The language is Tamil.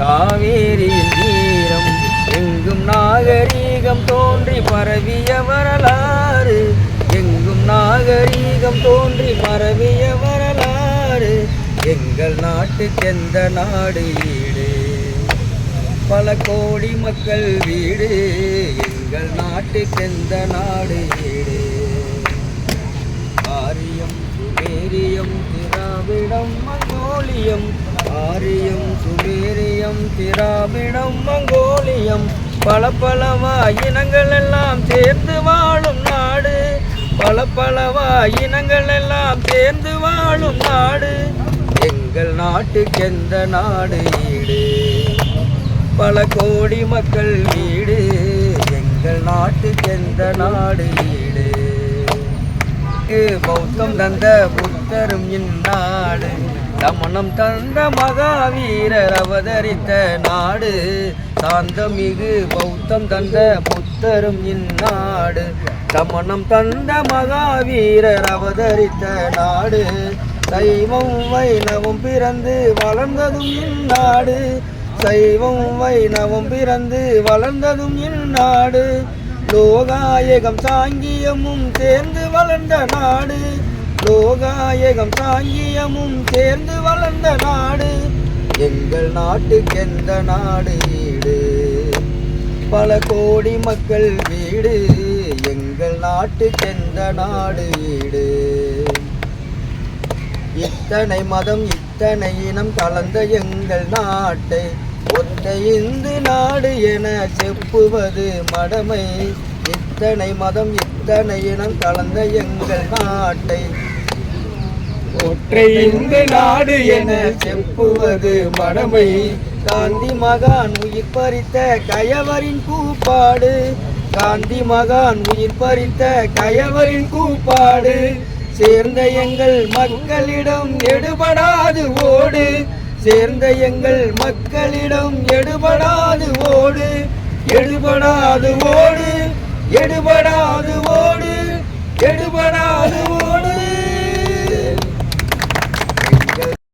காவேரியின் தீரம் எங்கும் நாகரீகம் தோன்றி பரவிய வரலாறு. எங்கும் நாகரீகம் தோன்றி பரவிய வரலாறு. எங்கள் நாட்டுக்கெந்த நாடு ஈடு பல கோடி மக்கள் வீடு. எங்கள் நாட்டுக்கெந்த நாடு ஈடு ஆரியம் சுமேரியம் திராவிடம் மங்கோலியம். ஆரியம் சுமேரியம் திராவிடம் மங்கோலியம். பல பலவா இனங்கள் எல்லாம் சேர்ந்து வாழும் நாடு. பல பலவா இனங்கள் எல்லாம் சேர்ந்து வாழும் நாடு. எங்கள் நாட்டுக்கு எந்த நாடு ஈடு? பல கோடி மக்கள் வீடு. எங்கள் நாட்டுக்கு எந்த நாடு ஈடு? பௌத்தம் தந்த புத்தரும் இந்நாடு. தமணம் தந்த மகாவீரர் அவதரித்த நாடு சாந்தமிகு பௌத்தம் தந்த புத்தரும் இந்நாடு. தமணம் தந்த மகாவீரர் அவதரித்த நாடு சைவம் வைணவம் பிறந்து வளர்ந்ததும் இந்நாடு. சைவம் வைணவம் பிறந்து வளர்ந்ததும் இந்நாடு. லோகாயகம் சாங்கியமும் சேர்ந்து வளர்ந்த நாடு. லோகாயகம் சாங்கியமும் சேர்ந்து வளர்ந்த நாடு. எங்கள் நாட்டுக்கெந்த நாடு ஈடு? பல கோடி மக்கள் வீடு. எங்கள் நாட்டுக்கெந்த நாடு ஈடு? இத்தனை மதம் இத்தனை இனம் கலந்த எங்கள் நாட்டை. ஒத்த இந்து நாடு என செப்புவது மடமை. இத்தனை மதம் இத்தனை இனம் கலந்த எங்கள் நாட்டை. ஒற்றை இந்து நாடு என செப்புவது மடமை. காந்தி மகான் உயிர் பறித்த கயவரின் கூப்பாடு. காந்தி மகான் உயிர் பறித்த கயவரின் கூப்பாடு. சேர்ந்த எங்கள் மக்களிடம் எடுபடாது ஓடு. சேர்ந்த எங்கள் மக்களிடம் எடுபடாது ஓடு. எடுபடாது ஓடு. எடுபடாது ஓடு. எடுபடாது